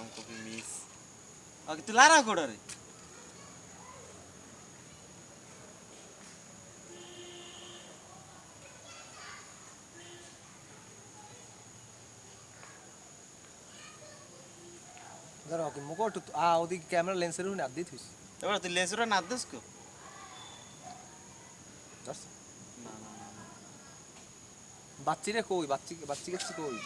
কম copy miss ওকে তুই লারা কোড়া রে ধর ওকে মুখ একটু আ ওদিকে ক্যামেরা লেন্সের উপরে হাত দিয়ে থুইস এবার তুই লেসুরা না দিস কো ধরছ? না না না বাচ্চিরে কই বাচ্চি বাচ্চি কাচ্চি কই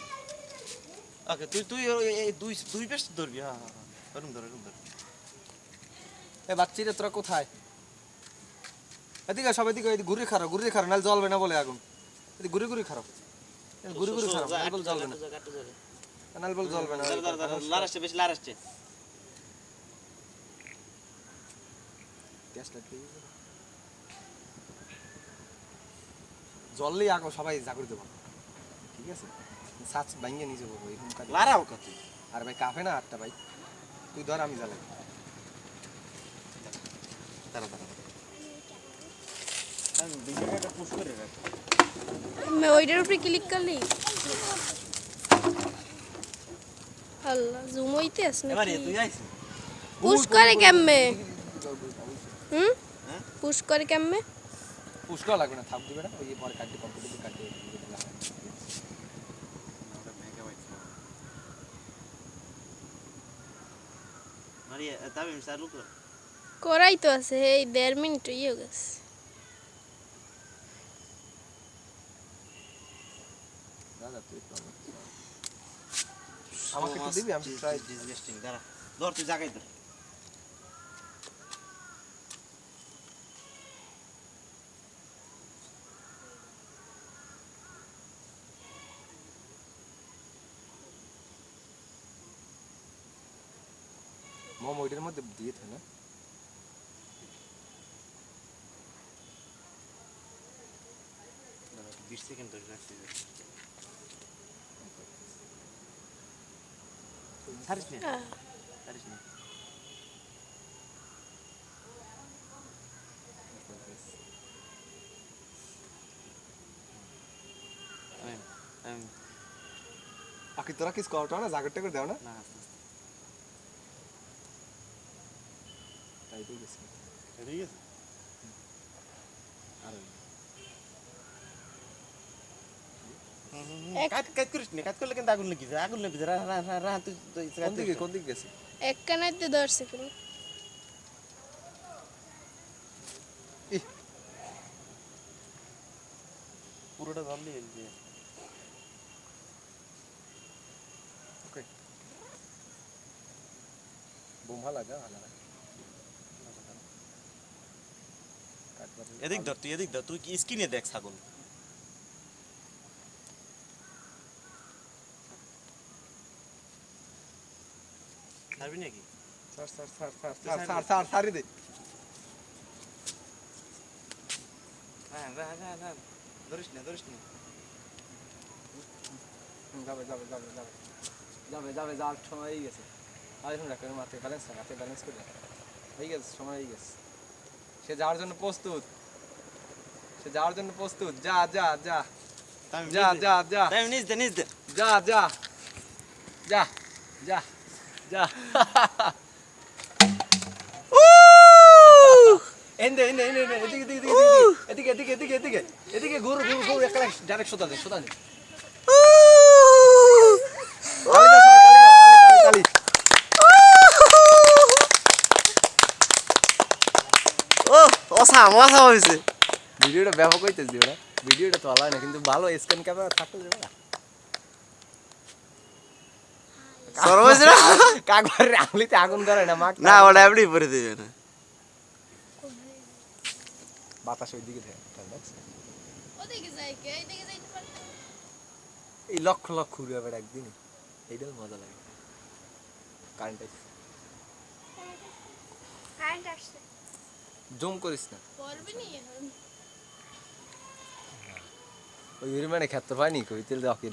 ওকে তুই তুই এই দুই দুই পেস্ট ধরবি হ্যাঁ হ্যাঁ হ্যাঁ। এরকম ধর এরকম ধর। এ বাচ্চিরে তোরা কোথায়? এদিকে সব এদিকে এদিকে ঘুরে খারাপ ঘুরে খারাপ নাহলে জ্বলবে না বলে আগুন। এদিকে ঘুরে ঘুরে খারাপ ঘুরে ঘুরে খারাপ নাহলে জ্বলবে না। নাহলে বলে জ্বলবে না। লারাসছে বেশ লারাসছে গ্যাস লাগবে জ্বললেই আগুন সবাই জাগরে দেবো ঠিক আছে? সাচ ভাঙ্গে নিয়ে যাব এরকম কাজ। লারাও কত? আর ভাই কাফে না আটটা ভাই। তুই ধর আমি জ্বালাই। দাঁড়া পুশ করে ওইটার উপরে ক্লিক করলি? আল্লাহ জুম হইতে আস না পুশ করে কেমনে? হুম? হ্যাঁ? পুশ করে কেমনে? পুষ্কর লাগবে না থাপ দিবে না ওই পরে কাটতে কম্পিউটার কাটতে করাই তো আছে এই দেড় মিনিট ইয়ে গেছে দাদা তুই একটু আমাকে- আমাকে একটু দিবি আমি ট্রাই ডিসগাস্টিং দাঁড়া ধর তুই জাগাই ধর মোম ওইটার মধ্যে দিয়ে থে না দাঁড়া, বিশ সেকেন্ড ধরে রাখতে ছাড়িস না। ছাড়িস না। তামিম, তামিম, আকি তোরা কিস করটা না জাগরটা করে দাও না? না গেছে আর করিস না কাজ করলে কিন্তু আগুন লেগে যায় আগুন লেগে যায় রা রা রা রা তুই তুই কোন দিকে কোন দিকে গেছে এক কানাইতে ধরছে পুরো পুরোটা ওকে বোমা লাগে কাটবার এদিক ধর তুই এদিক ধর তুই কি স্ক্রিনে দেখ ছাগল। ছাড়বি নাকি? দে। হ্যাঁ হ্যাঁ হ্যাঁ হ্যাঁ ধরিস না ধরিস না। যাবে যাবে যাবে যাবে। যাবে যাবে যাওয়ার সময় হয়ে গেছে। আর এখন রাখো মাথায় ব্যালেন্স ব্যালেন্স করে। হয়ে গেছে সময় হয়ে গেছে। সে যাওয়ার জন্য প্রস্তুত। সে যাওয়ার জন্য প্রস্তুত। যা যা যা। যা। যা যা। দে যা যা। যা যা যা। এন্ডে এন্ডে এদিকে এদিকে এদিকে এদিকে এদিকে এদিকে এদিকে ঘুর ঘুর ঘুর। একটা ডাইরেক্ট সোদা দে সোদা দে। মশা হয়েছে। ভিডিওটা ব্যাপক হইতেছে ওরা। ভিডিওটা তো আলাদা না কিন্তু ভালো স্ক্যান ক্যামেরা থাকলে যাবে না। আঙুলিতে আগুন ধরে না মা না ওটা এমনি পরে দেবে না। বাতাস ওই দিকে এই লক্ষ লক্ষ ঘুরে আবার একদিন এইটাও মজা লাগে। কারেন্ট কারেন্ট আসছে। জুম করিস না। ওই বেরি মানে খেতে পাইনি কই তেল দাও কি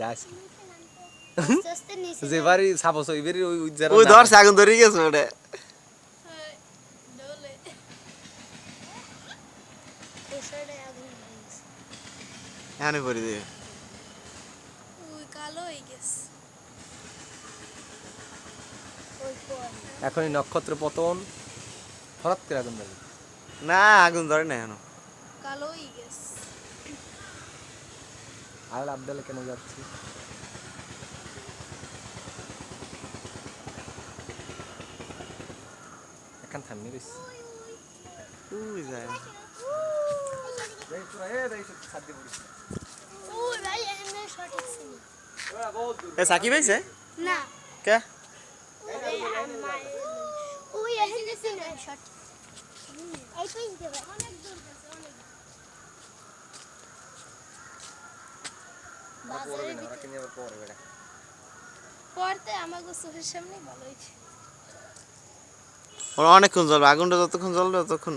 নিচে যে বাড়ি সাপোস ওই বেরি ওই যারা ওই না- ধরছে আগুন ধরে গেছে ওটা। এখানে পরে দেবে ওই কালো হয়ে গেছে। এখনই নক্ষত্র পতন। হঠাৎ করে আগুন ধরে না আগুন ধরে না এখনও। কালোই গেছে। আর আবদালে কেন যাচ্ছি? এখন থামনি বেশ তুই যায় এ সাকিব আইছে না। কে? ওই এখানে ছিল অনেকক্ষণ জ্বলবে আগুনটা যতক্ষণ জ্বলবে ততক্ষণ